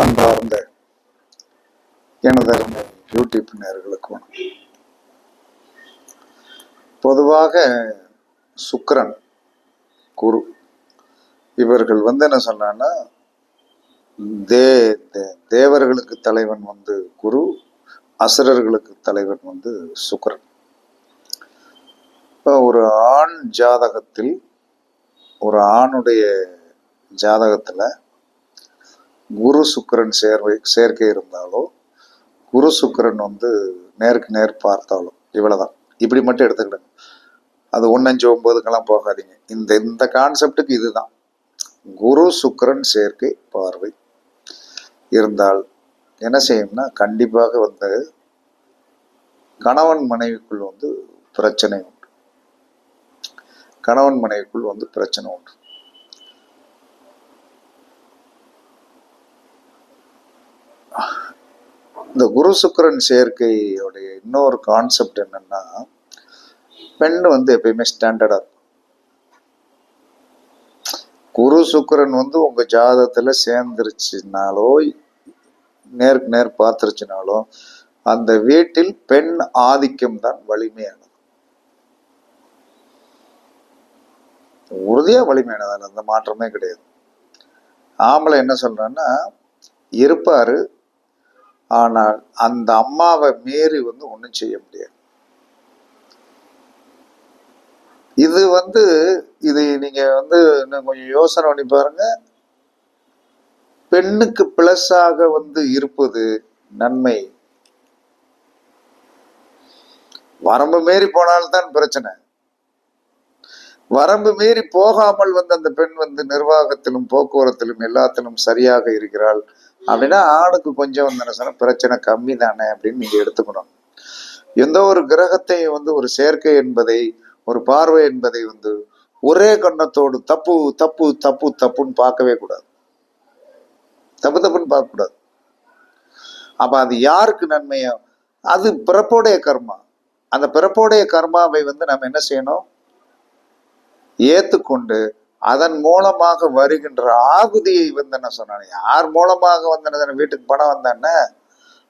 அன்பார்ந்த எனதருமை யூடியூப் நேர்களுக்கு வணக்கம். பொதுவாக சுக்கரன் குரு இவர்கள் வந்து என்ன சொன்னான்னா தே தே- தேவர்களுக்கு தலைவன் வந்து குரு அசுரர்களுக்கு தலைவன் வந்து சுக்கரன். இப்போ ஒரு ஆண் ஜாதகத்தில் ஒரு ஆணுடைய ஜாதகத்தில் குரு சுக்கிரன் சேர்வை சேர்க்கை இருந்தாலோ குரு சுக்கிரன் வந்து நேருக்கு நேர் பார்த்தாலும் இவ்வளோதான் இப்படி மட்டும் எடுத்துக்கிடுங்க. அது ஒன்னஞ்சு ஒன்பதுக்கெல்லாம் போகாதீங்க. இந்த இந்த கான்செப்டுக்கு இதுதான். குரு சுக்கிரன் சேர்க்கை பார்வை இருந்தால் என்ன செய்யும்னா கண்டிப்பாக வந்து கணவன் மனைவிக்குள் வந்து பிரச்சனை உண்டு. கணவன் மனைவிக்குள் வந்து பிரச்சனை உண்டு. இந்த குரு சுக்கரன் சேர்க்கையோடைய இன்னொரு கான்செப்ட் என்னன்னா பெண் வந்து எப்பயுமே ஸ்டாண்டர்டா இருக்கும். குரு சுக்கிரன் வந்து உங்க ஜாதத்துல சேர்ந்துருச்சுனாலோ நேருக்கு நேர் பார்த்துருச்சுனாலோ அந்த வீட்டில் பெண் ஆதிக்கம் தான் வலிமையானது. உறுதியா வலிமையானது அந்த மாற்றமே கிடையாது. ஆம்பளை என்ன சொல்றான்னா இருப்பாரு ஆனால் அந்த அம்மாவை மீறி வந்து ஒன்றும் செய்ய முடியாது. இது வந்து இது நீங்க வந்து இன்னும் கொஞ்சம் யோசனை பண்ணி பாருங்க. பெண்ணுக்கு பிளஸாக வந்து இருப்பது நன்மை. வரம்பு மீறி போனால்தான் பிரச்சனை. வரம்பு மீறி போகாமல் வந்து அந்த பெண் வந்து நிர்வாகத்திலும் போக்குவரத்திலும் எல்லாத்திலும் சரியாக இருக்கிறாள். அப்படின்னா ஆணுக்கு கொஞ்சம் வந்து பிரச்சனை கம்மி தானே அப்படின்னு நீங்க எடுத்துக்கணும். எந்த ஒரு கிரகத்தை வந்து ஒரு சேர்க்கை என்பதை ஒரு பார்வை என்பதை வந்து ஒரே கண்ணத்தோடு தப்பு தப்பு தப்பு தப்புன்னு பார்க்கவே கூடாது. தப்பு தப்புன்னு பார்க்கக்கூடாது அப்ப அது யாருக்கு நன்மையோ அது பிறப்போடைய கர்மா. அந்த பிறப்போடைய கர்மாவை வந்து நம்ம என்ன செய்யணும்? ஏத்துக்கொண்டு அதன் மூலமாக வருகின்ற ஆகுதியை வந்து என்ன சொன்னாங்க யார் மூலமாக வந்து வீட்டுக்கு பணம் வந்தானே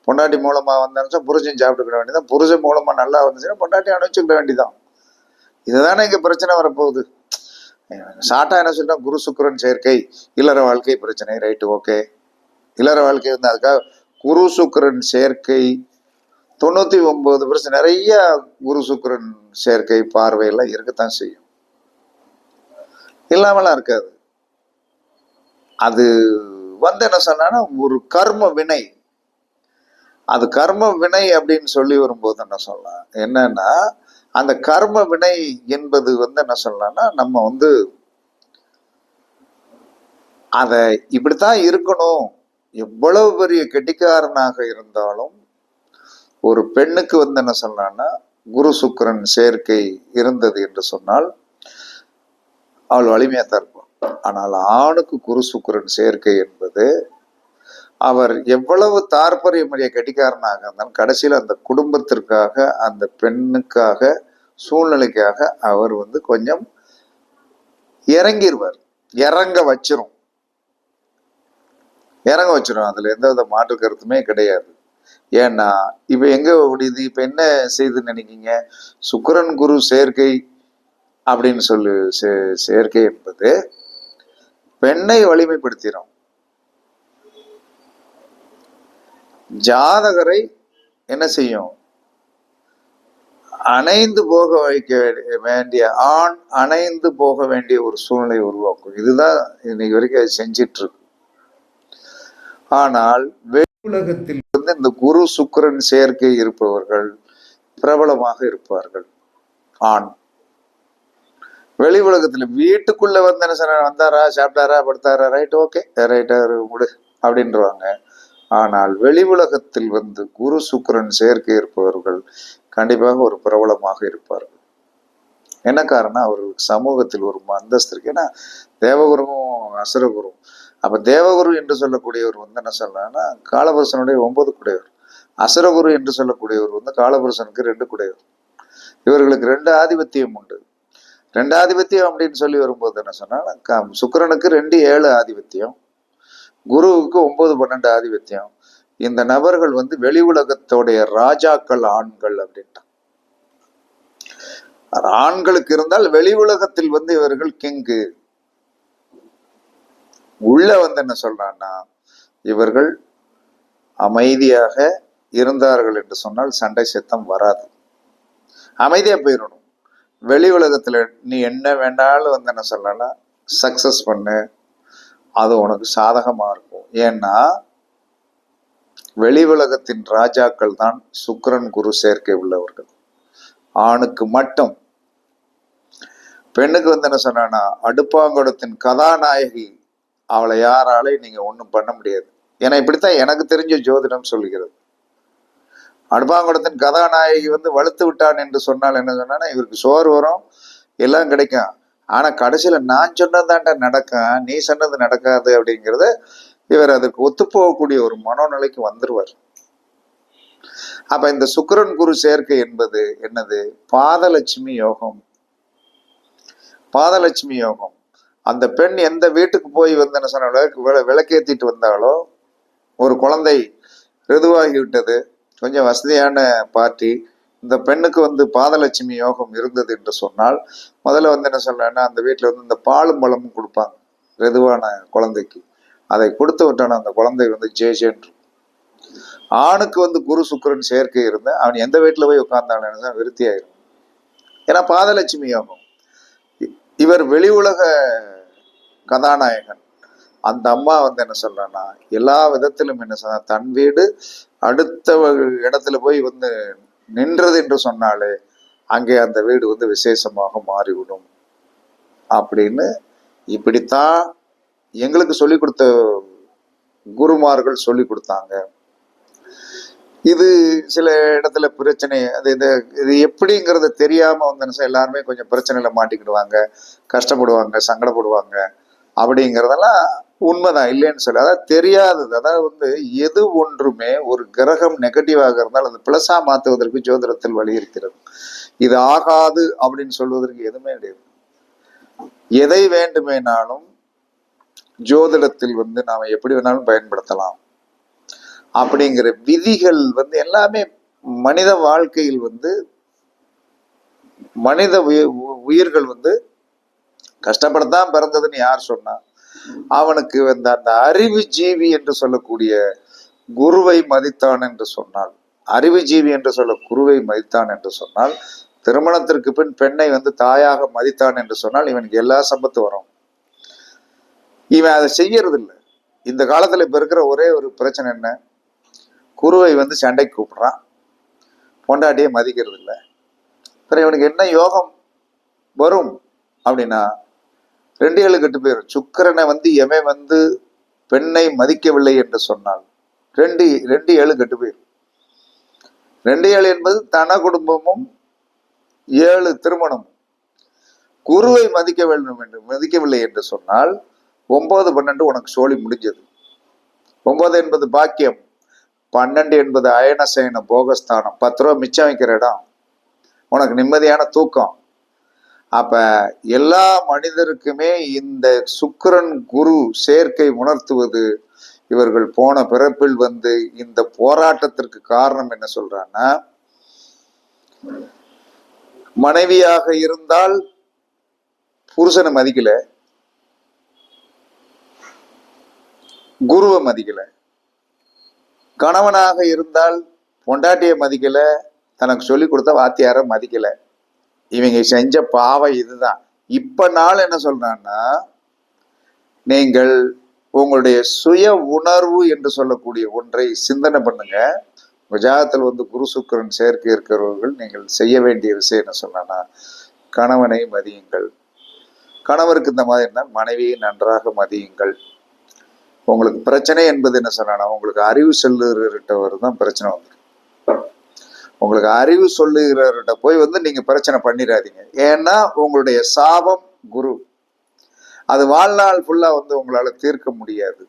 பொண்டாட்டி மூலமா வந்தான்னு புருஷன் சாப்பிட்டுக்கிட வேண்டியதான் புருஷன் மூலமா நல்லா வந்துச்சுன்னா பொண்டாட்டி அனுப்பிச்சுக்கிட வேண்டியதான் இதுதானே இங்க பிரச்சனை வரப்போகுது. ஷார்ட்டா என்ன சொல்றோம் குரு சுக்கரன் சேர்க்கை. இல்லற வாழ்க்கை பிரச்சனை. Right okay. இல்லற வாழ்க்கை வந்து அதுக்காக குரு சுக்கரன் சேர்க்கை. தொண்ணூத்தி ஒன்பது பர்சன்ட் நிறைய குரு சுக்கரன் சேர்க்கை பார்வையெல்லாம் இருக்கத்தான் செய்யும். இல்லாமலாம் இருக்காது. அது வந்து என்ன சொன்னா ஒரு கர்ம வினை. அது கர்ம வினை அப்படின்னு சொல்லி வரும்போது என்ன சொல்லலாம்? என்னன்னா அந்த கர்ம வினை என்பது வந்து என்ன சொல்லலாம்னா நம்ம வந்து அதை இப்படித்தான் இருக்கணும். எவ்வளவு பெரிய கெட்டிக்காரனாக இருந்தாலும் ஒரு பெண்ணுக்கு வந்து என்ன சொல்லலாம்னா குரு சுக்கிரன் சேர்க்கை இருந்தது என்று சொன்னால் அவள் வலிமையா தான் இருப்பாள் ஆனால் ஆணுக்கு குரு சுக்கரன் சேர்க்கை என்பது அவர் எவ்வளவு தாற்பரியமுடைய கட்டிக்காரனாக இருந்தாலும் கடைசியில் அந்த குடும்பத்திற்காக அந்த பெண்ணுக்காக சூழ்நிலைக்காக அவர் வந்து கொஞ்சம் இறங்கிடுவார் இறங்க வச்சிரும். இறங்க வச்சிரும். அதுல எந்த வித மாற்று கருத்துமே கிடையாது. ஏன்னா இப்ப எங்க முடியுது இப்ப என்ன செய்து நினைக்கீங்க சுக்கரன் குரு சேர்க்கை அப்படின்னு சொல்லு சே- சேர்க்கை என்பது பெண்ணை வலிமைப்படுத்தினோம் ஜாதகரை என்ன செய்யும்? அணைந்து போக வைக்க வேண்டிய- ஆண் அணைந்து போக வேண்டிய ஒரு சூழ்நிலை உருவாக்கும். இதுதான் இன்னைக்கு வரைக்கும் அது செஞ்சிட்டு இருக்கு ஆனால் வெளியுலகத்தில் வந்து இந்த குரு சுக்கிரன் சேர்க்கை இருப்பவர்கள் பிரபலமாக இருப்பார்கள். ஆண். வெளி உலகத்துல வீட்டுக்குள்ள வந்து என்ன சொன்ன வந்தாரா? சாப்பிட்டாரா? படுத்தாரா? ரைட் ஓகே ரைட்டாரு விடு. அப்படின்றவாங்க. ஆனால் வெளி உலகத்தில் வந்து குரு சுக்கரன் சேர்க்கை இருப்பவர்கள் கண்டிப்பாக ஒரு பிரபலமாக இருப்பார்கள். என்ன காரணம் அவர்களுக்கு சமூகத்தில் ஒரு அந்தஸ்து இருக்கு. ஏன்னா தேவகுருவும் அசுரகுரும். அப்ப தேவகுரு என்று சொல்லக்கூடியவர் வந்து என்ன சொல்லலாம்னா காலபுருஷனுடைய ஒன்பது குடையவர். அசுரகுரு என்று சொல்லக்கூடியவர் வந்து காலபுருஷனுக்கு ரெண்டு குடையவர். இவர்களுக்கு ரெண்டு ஆதிபத்தியம் உண்டு. ரெண்டு ஆதிபத்தியம் அப்படின்னு சொல்லி வரும்போது என்ன சொன்னா க- சுக்கிரனுக்கு ரெண்டு ஏழு ஆதிபத்தியம் குருவுக்கு ஒன்பது பன்னெண்டு ஆதிபத்தியம். இந்த நபர்கள் வந்து வெளி உலகத்தோடைய ராஜாக்கள் ஆண்கள் அப்படின்ட்டான் ஆண்களுக்கு இருந்தால் வெளி உலகத்தில் வந்து இவர்கள் கிங்கு. உள்ள வந்து என்ன சொல்றான்னா இவர்கள் அமைதியாக இருந்தார்கள் என்று சொன்னால் சண்டை சித்தம் வராது. அமைதியா போயிடணும் வெளி உலகத்துல நீ என்ன வேண்டாலும் வந்து என்ன சொல்லலாம் சக்சஸ் பண்ணு. அது உனக்கு சாதகமா இருக்கும். ஏன்னா வெளி உலகத்தின் ராஜாக்கள் தான் சுக்ரன் குரு சேர்க்கை உள்ளவர்கள். ஆணுக்கு மட்டும். பெண்ணுக்கு வந்து என்ன சொன்னா அடுப்பாங்குடத்தின் கதாநாயகி அவளை யாராலையும் நீங்க ஒன்றும் பண்ண முடியாது. ஏன்னா இப்படித்தான் எனக்கு தெரிஞ்ச ஜோதிடம் சொல்கிறது. அடுப்பாங்குடத்தின் கதாநாயகி வந்து வலுத்து விட்டான் என்று சொன்னால் என்ன சொன்னா இவருக்கு சோறு வரும் எல்லாம் கிடைக்கும். ஆனா கடைசியில நான் சொன்னதாண்டா நடக்கும் நீ சொன்னது நடக்காது அப்படிங்கிறத இவர் அதுக்கு ஒத்துப்போகக்கூடிய ஒரு மனோநிலைக்கு வந்துருவார். அப்ப இந்த சுக்கரன் குரு சேர்க்கை என்பது என்னது? பாதலட்சுமி யோகம். பாதலட்சுமி யோகம். அந்த பெண் எந்த வீட்டுக்கு போய் வந்து என்ன சொன்ன விளக்கு விளக்கேத்திட்டு வந்தாலோ ஒரு குழந்தை ரிதுவாகி விட்டது கொஞ்சம் வசதியான பார்ட்டி இந்த பெண்ணுக்கு வந்து பாதலட்சுமி யோகம் இருந்தது என்று சொன்னால் முதல்ல வந்து என்ன சொல்றேன்னா அந்த வீட்டில் வந்து இந்த பாலும் பழமும் கொடுப்பாங்க ரெதுவான குழந்தைக்கு. அதை கொடுத்து விட்டான அந்த குழந்தை வந்து ஜே ஜேன்று ஆணுக்கு வந்து குரு சுக்கிரன் சேர்க்கை இருந்தா அவன் எந்த வீட்டில் போய் உட்கார்ந்தாலும் விருத்தி ஆயிரும் ஏன்னா பாதலட்சுமி யோகம். இவர் வெளி உலக கதாநாயகன். அந்த அம்மா வந்து என்ன சொல்றேன்னா எல்லா விதத்திலும் என்ன சொன்னா தன் வீடு அடுத்த இடத்துல போய் வந்து நின்றது என்று சொன்னாலே அங்கே அந்த வீடு வந்து விசேஷமாக மாறிவிடும். அப்படின்னு இப்படித்தான் எங்களுக்கு சொல்லி கொடுத்த குருமார்கள் சொல்லி கொடுத்தாங்க. இது சில இடத்துல பிரச்சனை அது இது இது எப்படிங்கிறது தெரியாம வந்து எல்லாருமே கொஞ்சம் பிரச்சனையில மாட்டிக்கிடுவாங்க கஷ்டப்படுவாங்க சங்கடப்படுவாங்க அப்படிங்கிறதெல்லாம் உண்மைதான் இல்லைன்னு சொல்லி அதாவது தெரியாதது. அதாவது வந்து எது ஒன்றுமே ஒரு கிரகம் நெகட்டிவாக இருந்தால் அது பிளஸா மாற்றுவதற்கு ஜோதிடத்தில் வழி இருக்கிறது. இது ஆகாது அப்படின்னு சொல்வதற்கு எதுவுமே கிடையாது. எதை வேண்டுமேனாலும் ஜோதிடத்தில் வந்து நாம் எப்படி வேணாலும் பயன்படுத்தலாம். அப்படிங்கிற விதிகள் வந்து எல்லாமே மனித வாழ்க்கையில் வந்து மனித உயிர்கள் வந்து கஷ்டப்படத்தான் பிறந்ததுன்னு யார் சொன்னா அவனுக்கு வந்த அந்த அறிவு ஜீவி என்று சொல்லக்கூடிய குருவை மதித்தான் என்று சொன்னால் அறிவு ஜீவி என்று சொல்ல குருவை மதித்தான் என்று சொன்னால் திருமணத்திற்கு பின் பெண்ணை வந்து தாயாக மதித்தான் என்று சொன்னால் இவனுக்கு எல்லா சம்பத்து வரும். இவன் அதை செய்யறதில்லை. இந்த காலத்துல இப்ப இருக்கிற ஒரே ஒரு பிரச்சனை என்ன? குருவை வந்து சண்டைக்கு கூப்பிடுறான். பொண்டாட்டியை மதிக்கிறது இல்லை இவனுக்கு என்ன யோகம் வரும் அப்படின்னா ரெண்டு ஏழு கெட்டு போயிடும் சுக்கரனை வந்து எவன் வந்து பெண்ணை மதிக்கவில்லை என்று சொன்னால் ரெண்டு ரெண்டு ஏழு கெட்டு போயிடும் ரெண்டு ஏழு என்பது தன குடும்பமும் ஏழு திருமணமும். குருவை மதிக்க வேண்டும் என்று மதிக்கவில்லை என்று சொன்னால் ஒன்பது பன்னெண்டு உனக்கு சோழி முடிஞ்சது. ஒன்பது என்பது பாக்கியம் பன்னெண்டு என்பது அயனசயன போகஸ்தானம். பத்து ரூபா மிச்சம் வைக்கிற இடம் உனக்கு நிம்மதியான தூக்கம். அப்ப எல்லா மனிதருக்குமே இந்த சுக்கரன் குரு சேர்க்கை உணர்த்துவது இவர்கள் போன பிறப்பில் வந்து இந்த போராட்டத்திற்கு காரணம் என்ன சொல்றான்னா மனைவியாக இருந்தால் புருஷனை மதிக்கல குருவை மதிக்கல கணவனாக இருந்தால் பொண்டாட்டியை மதிக்கல தனக்கு சொல்லி கொடுத்த வாத்தியாரை மதிக்கலை. இவங்க செஞ்ச பாவம் இதுதான். இப்ப நாள் என்ன சொல்றான்னா நீங்கள் உங்களுடைய சுய உணர்வு என்று சொல்லக்கூடிய ஒன்றை சிந்தனை பண்ணுங்க. விஜாகத்தில் வந்து குரு சுக்கரன் சேர்க்கை இருக்கிறவர்கள் நீங்கள் செய்ய வேண்டிய விஷயம் என்ன சொன்னா கணவனை மதியுங்கள். கணவருக்கு இந்த மாதிரி இருந்தால் மனைவியை நன்றாக மதியுங்கள். உங்களுக்கு பிரச்சனை என்பது என்ன சொன்னா உங்களுக்கு அறிவு செல்லுகிறவர் தான் பிரச்சனை வந்துடும் உங்களுக்கு அறிவு சொல்லுகிறவர்கிட்ட போய் வந்து நீங்கள் பிரச்சனை பண்ணிடாதீங்க ஏன்னா உங்களுடைய சாபம் குரு. அது வாழ்நாள் ஃபுல்லாக வந்து உங்களால் தீர்க்க முடியாது.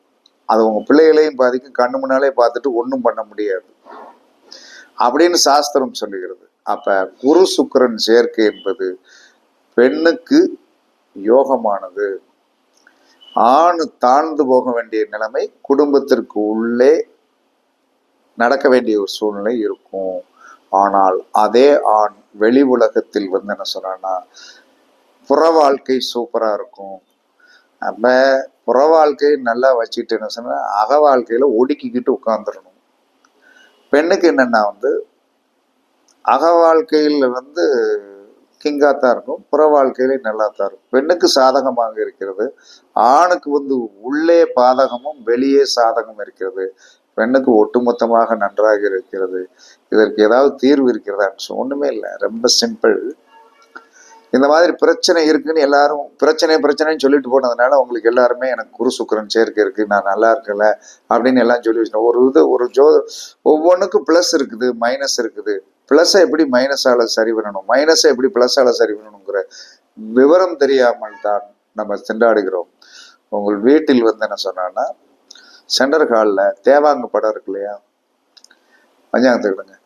அது உங்கள் பிள்ளைகளையும் பாதிக்கும் கண்ணு முன்னாலே பார்த்துட்டு ஒன்றும் பண்ண முடியாது. அப்படின்னு சாஸ்திரம் சொல்லுகிறது. அப்போ குரு சுக்கரன் சேர்க்கை என்பது பெண்ணுக்கு யோகமானது. ஆண் தாழ்ந்து போக வேண்டிய நிலைமை குடும்பத்திற்கு உள்ளே நடக்க வேண்டிய ஒரு சூழ்நிலை இருக்கும். ஆனால் அதே ஆண் வெளி உலகத்தில் வந்து என்ன சொல்கிறேன்னா புற வாழ்க்கை சூப்பரா இருக்கும். நம்ம புற வாழ்க்கையை நல்லா வச்சுட்டு என்ன சொன்னா அக வாழ்க்கையில ஒடுக்கிக்கிட்டு உட்காந்துடணும் பெண்ணுக்கு என்னன்னா வந்து அக வாழ்க்கையில் வந்து கிங்காக தான் இருக்கும் புற வாழ்க்கையிலே நல்லா தான் இருக்கும். பெண்ணுக்கு சாதகமாக இருக்கிறது ஆணுக்கு வந்து உள்ளே பாதகமும் வெளியே சாதகம் இருக்கிறது. பெண்ணுக்கு ஒட்டுமொத்தமாக நன்றாக இருக்கிறது. இதற்கு ஏதாவது தீர்வு இருக்கிறதான்னு ஒண்ணுமே இல்லை. ரொம்ப சிம்பிள் இந்த மாதிரி பிரச்சனை இருக்குன்னு எல்லாரும் பிரச்சனை பிரச்சனைன்னு சொல்லிட்டு போனதுனால உங்களுக்கு எல்லாருமே எனக்கு குரு சுக்கரன் சேர்க்கை இருக்கு நான் நல்லா இருக்கல அப்படின்னு எல்லாம் சொல்லி வச்சுட்டோம் ஒரு இது ஒரு ஜோ ஒவ்வொன்றுக்கும் ப்ளஸ் இருக்குது மைனஸ் இருக்குது. ப்ளஸ்ஸை எப்படி மைனஸால சரி பண்ணணும்? மைனஸை எப்படி ப்ளஸ்ஸால சரி பண்ணணுங்கிற விவரம் தெரியாமல் தான் நம்ம திண்டாடுகிறோம். உங்கள் வீட்டில் வந்து என்ன சொன்னான்னா சென்டர் ஹாலில் தேவாங்கு படம் இருக்கு இல்லையா? பஞ்சாங்கத்தை தேவாங்க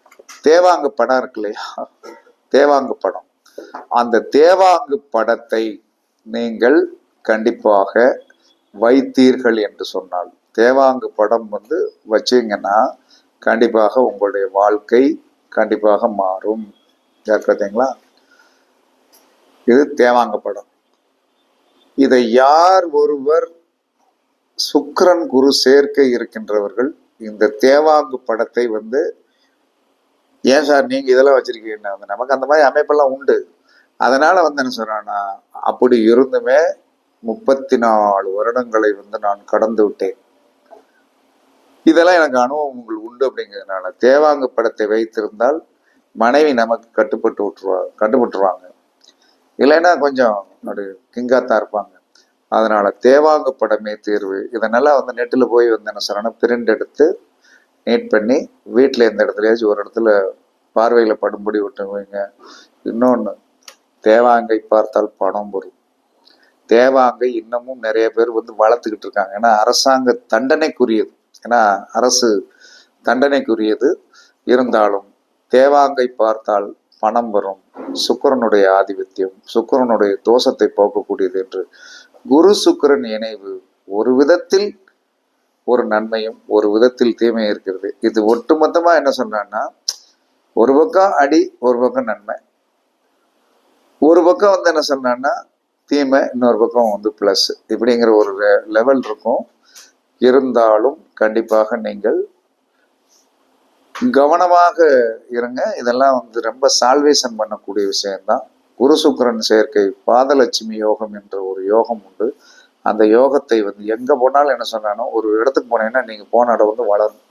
தேவாங்கு படம் இருக்கு இல்லையா? தேவாங்கு படம். அந்த தேவாங்கு படத்தை நீங்கள் கண்டிப்பாக வைத்தீர்கள் என்று சொன்னால் தேவாங்கு படம் வந்து வச்சீங்கன்னா கண்டிப்பாக உங்களுடைய வாழ்க்கை கண்டிப்பாக மாறும். யார் இது தேவாங்க படம். இதை யார் ஒருவர் சுக்கரன் குரு சேர்க்கை இருக்கின்றவர்கள் இந்த தேவாங்கு படத்தை வந்து ஏன் சார் நீங்க இதெல்லாம் வச்சிருக்கீங்க வந்து நமக்கு அந்த மாதிரி அமைப்பெல்லாம் உண்டு. அதனால வந்து என்ன சொல்றான்னா அப்படி இருந்துமே முப்பத்தி நாலு வருடங்களை வந்து நான் கடந்து விட்டேன். இதெல்லாம் எனக்கு அனுபவங்கள் உண்டு அப்படிங்கிறதுனால தேவாங்கு படத்தை வைத்திருந்தால் மனைவி நமக்கு கட்டுப்பட்டு விட்டுருவா கட்டுப்பட்டுருவாங்க. இல்லைன்னா கொஞ்சம் ஒரு கிங்காத்தான் இருப்பாங்க. அதனால தேவாங்க படமே தீர்வு. இதனால வந்து நெட்டில் போய் வந்து என்ன சொல்லணும் பிரிண்ட் எடுத்து நீட் பண்ணி வீட்டில் எந்த இடத்துலயாச்சும் ஒரு இடத்துல பார்வையில் படும்படி விட்டுங்க இன்னொன்று தேவாங்கை பார்த்தால் பணம் வரும் தேவாங்கை இன்னமும் நிறைய பேர் வந்து வளர்த்துக்கிட்டு இருக்காங்க. ஏன்னா அரசாங்க தண்டனைக்குரியது. ஏன்னா அரசு தண்டனைக்குரியது. இருந்தாலும் தேவாங்கை பார்த்தால் பணம் வரும். சுக்கிரனுடைய ஆதிபத்தியம் சுக்கிரனுடைய தோஷத்தை போக்கக்கூடியது என்று குரு சுக்கிரன் இணைவு ஒரு விதத்தில் ஒரு நன்மையும் ஒரு விதத்தில் தீமையும் இருக்கிறது. இது ஒட்டுமொத்தமா என்ன சொன்னான்னா ஒரு பக்கம் அடி ஒரு பக்கம் நன்மை. ஒரு பக்கம் வந்து என்ன சொன்னான்னா தீமை இன்னொரு பக்கம் வந்து ப்ளஸ் இப்படிங்கிற ஒரு லெவல் இருக்கும். இருந்தாலும் கண்டிப்பாக நீங்கள் கவனமாக இருங்க. இதெல்லாம் வந்து ரொம்ப சால்வேஷன் பண்ணக்கூடிய விஷயம்தான். குரு சுக்கரன் சேர்க்கை பாதலட்சுமி யோகம் என்ற ஒரு யோகம் உண்டு. அந்த யோகத்தை வந்து எங்க போனாலும் என்ன சொன்னாலும் ஒரு இடத்துக்கு போனீங்கன்னா நீங்க போன இடம் வந்து வளரும்.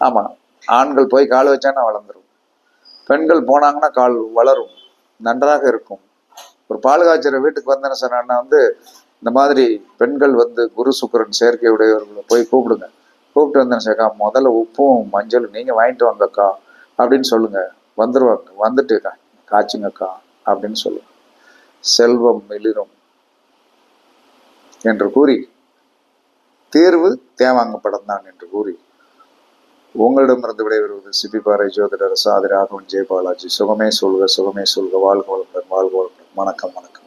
ஆமா ஆண்கள் போய் கால் வச்சானா வளர்ந்துடும் பெண்கள் போனாங்கன்னா கால் வளரும். நன்றாக இருக்கும். ஒரு பால் காய்ச்சற வீட்டுக்கு வந்து என்ன சொன்னான்னா வந்து இந்த மாதிரி பெண்கள் வந்து குரு சுக்கிரன் சேர்க்கை உடையவர்களை போய் கூப்பிடுங்க. கூப்பிட்டு வந்தேன் சேர்க்கா முதல்ல உப்பும் மஞ்சளும் நீங்க வாங்கிட்டு வாங்கக்கா அப்படின்னு சொல்லுங்க. வந்துருவாங்க வந்துட்டுக்கா காய்ச்சுங்கக்கா அப்படின்னு சொல்லுங்க. செல்வம் மிளிரும் என்று கூறி தேர்வு தேவாங்க படம் தான் என்று கூறி உங்களிடமிருந்து விடைபெறுவது சிப்பிப்பாறை ஜோதிடர் சாதி ராகவன் ஜெயபாலாஜி. சுகமே சொல்க சுகமே சொல்க வாழ்க வளமுடன் வாழ்க வளமுடன். வணக்கம் வணக்கம்.